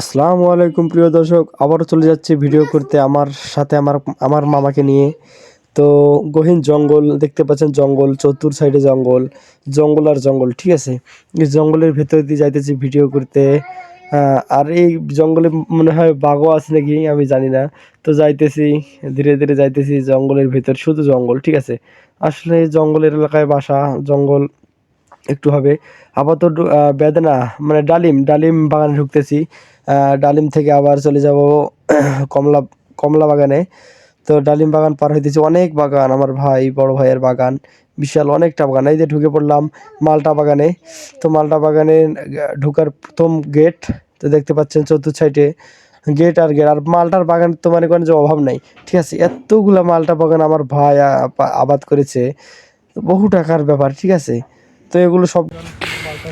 আসসালামু আলাইকুম, প্রিয় দর্শক। আবারও চলে যাচ্ছি ভিডিও করতে আমার সাথে আমার আমার মামাকে নিয়ে। তো গহীন জঙ্গল, দেখতে পাচ্ছেন জঙ্গল, চতুর সাইডে জঙ্গল জঙ্গল আর জঙ্গল, ঠিক আছে? এই জঙ্গলের ভেতর দিয়ে যাইতেছি ভিডিও করতে। আর এই জঙ্গলে মনে হয় বাঘও আছে নাকি, আমি জানি না। তো যাইতেছি, ধীরে ধীরে যাইতেছি জঙ্গলের ভেতর, শুধু জঙ্গল, ঠিক আছে? আসলে জঙ্গলের এলাকায় বাসা, জঙ্গল একটু হবে। আপাতত বেদনা মানে ডালিম ডালিম বাগানে ঢুকতেছি। ডালিম থেকে আবার চলে যাব, কমলা কমলা বাগানে। তো ডালিম বাগান পার হইতেছি অনেক বাগান, আমার ভাই, বড় ভাইয়ের বাগান, বিশাল অনেকটা বাগান। এই যে ঢুকে পড়লাম মালটা বাগানে। তো মালটা বাগানে ঢুকার প্রথম গেট তো দেখতে পাচ্ছেন চতুর্থ সাইডে গেট আর গেট আর মালটার বাগান তো মানে কোনো যে অভাব নাই। ঠিক আছে, এতগুলা মালটা বাগান আমার ভাই আবাদ করেছে। বহু টাকার ব্যাপার, ঠিক আছে? তো এগুলো সব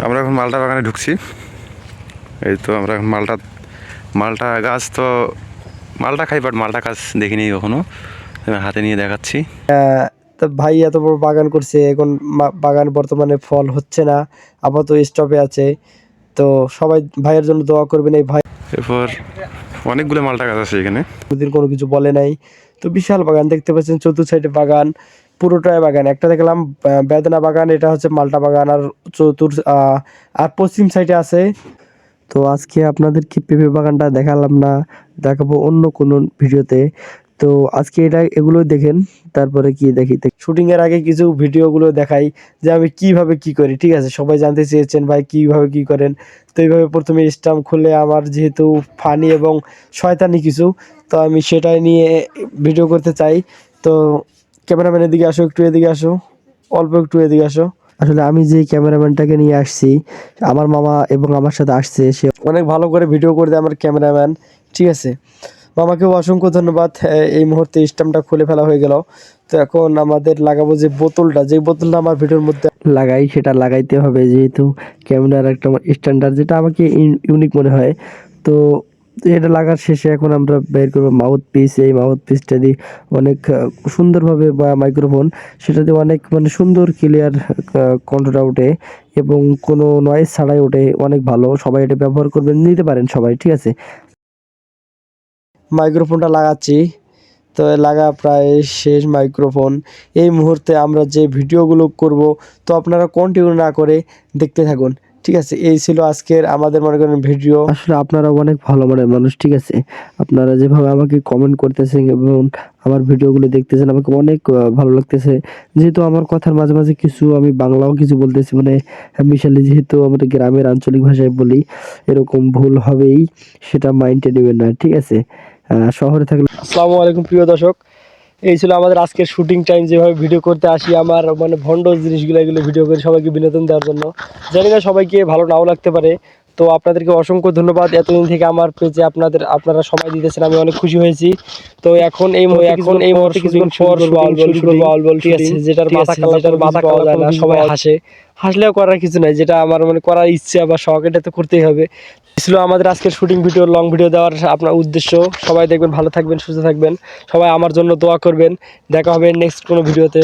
আমরা এখন মালটা বাগানে ঢুকছি। এই তো আমরা এখন মালটা মালটা গাছ তো মালটা খাই বাট মালটা গাছ দেখিনি কখনো। হাতে নিয়ে দেখাচ্ছি। তো ভাই এত বড় বাগান করছে এখন বাগান বর্তমানে ফল হচ্ছে না আপাতত স্টপে আছে। তো সবাই ভাইয়ের জন্য দোয়া করবেন এই ভাই। এরপর অনেকগুলো মালটা গাছ আছে এখানে। কোনোদিন কোনো কিছু বলে নাই। তো বিশাল বাগান দেখতে পাচ্ছেন চতুর্থ সাইডে বাগান। পুরোটাই বাগান। একটা দেখলাম বেদনা বাগান, এটা হচ্ছে মালটা বাগান আর চতুর আর পশ্চিম সাইডে আছে। তো আজকে আপনাদেরকে পেঁপে বাগানটা দেখালাম না, দেখাবো অন্য কোনো ভিডিওতে। তো আজকে এটা এগুলো দেখেন, তারপরে কি দেখি। শুটিং এর আগে কিছু ভিডিওগুলো দেখাই, যে আমি কীভাবে কি করি, ঠিক আছে? সবাই জানতে চেয়েছেন, ভাই, কীভাবে কি করেন? তো এইভাবে প্রথমে স্টাম্প খুলে আমার যেহেতু ফানি এবং শয়তানি কিছু, তো আমি সেটাই নিয়ে ভিডিও করতে চাই। তো ক্যামেরাম্যানের দিকে আসো একটু এদিকে আসো। অল্প একটু এদিকে আসো। আসলে আমি যে ক্যামেরাম্যানটাকে নিয়ে আসছি আমার মামা এবং আমার সাথে আসছে সে অনেক ভালো করে ভিডিও করে দেয় আমার ক্যামেরাম্যান ঠিক আছে? মামাকেও অসংখ্য ধন্যবাদ এই মুহূর্তে স্টাম্পটা খুলে ফেলা হয়ে গেল। তো এখন আমাদের লাগাবো যে বোতলটা যে বোতলটা আমার ভিডিওর মধ্যে লাগাই সেটা লাগাইতে হবে যেহেতু ক্যামেরার একটা স্ট্যান্ডার্ড যেটা আমাকে ইউনিক মনে হয়। তো এটা লাগার শেষে এখন আমরা বের করব মাউথ পিস এই মাউথ পিসটা দিয়ে অনেক সুন্দরভাবে বা মাইক্রোফোন সেটা দিয়ে অনেক মানে সুন্দর ক্লিয়ার কণ্ঠটা ওঠে এবং কোনো নয়েজ ছাড়াই ওঠে, অনেক ভালো। সবাই এটা ব্যবহার করবেন, নিতে পারেন সবাই, ঠিক আছে? মাইক্রোফোনটা লাগাচ্ছি, তো লাগা প্রায় শেষ মাইক্রোফোন এই মুহূর্তে আমরা যে ভিডিওগুলো করব, তো আপনারা কন্টিনিউ না করে দেখতে থাকুন। ঠিক আছে এই ছিল আজকের আমাদের মনে করেন ভিডিও। আসলে আপনারা অনেক ভালো মনের মানুষ ঠিক আছে। আপনারা যেভাবে আমাকে কমেন্ট করতেছেন এবং আমার ভিডিওগুলো দেখতেছেন আমাকে অনেক ভালো লাগতেছে। যেহেতু আমার কথার মাঝে মাঝে কিছু আমি বাংলাও কিছু বলতেছি মানে মিশালি যেহেতু আমাদের গ্রামের আঞ্চলিক ভাষায় বলি এরকম ভুল হবেই সেটা মাইন্ডে নেবেন না ঠিক আছে। আহ, শহরে থাকলে আসসালামু আলাইকুম প্রিয় দর্শক। এই ছিল আমাদের আজকের শুটিং টাইম যেভাবে ভিডিও করতে আসি আমার মানে ভণ্ড জিনিসগুলো এগুলো ভিডিও করে সবাইকে বিনোদন দেওয়ার জন্য। জানি না সবাইকে ভালো নাও লাগতে পারে তো আপনাদেরকে অসংখ্য ধন্যবাদ। এতদিন থেকে আমার পেজে আপনাদের আপনারা সময় দিতেছেন আমি অনেক খুশি হয়েছি। তো এখন এই এখন এই মুহূর্তে কিছু পর ঠিক আছে যেটার মাথা যেটার মাথা পাওয়া যায় না সবাই হাসে। হাসলেও করার কিছু নাই যেটা আমার মানে করার ইচ্ছা বা শখ এটা তো করতেই হবে। ছিল আমাদের আজকের শুটিং ভিডিও লং ভিডিও দেওয়ার আপনার উদ্দেশ্য। সবাই দেখবেন ভালো থাকবেন সুস্থ থাকবেন। সবাই আমার জন্য দোয়া করবেন। দেখা হবে নেক্সট কোনো ভিডিওতে।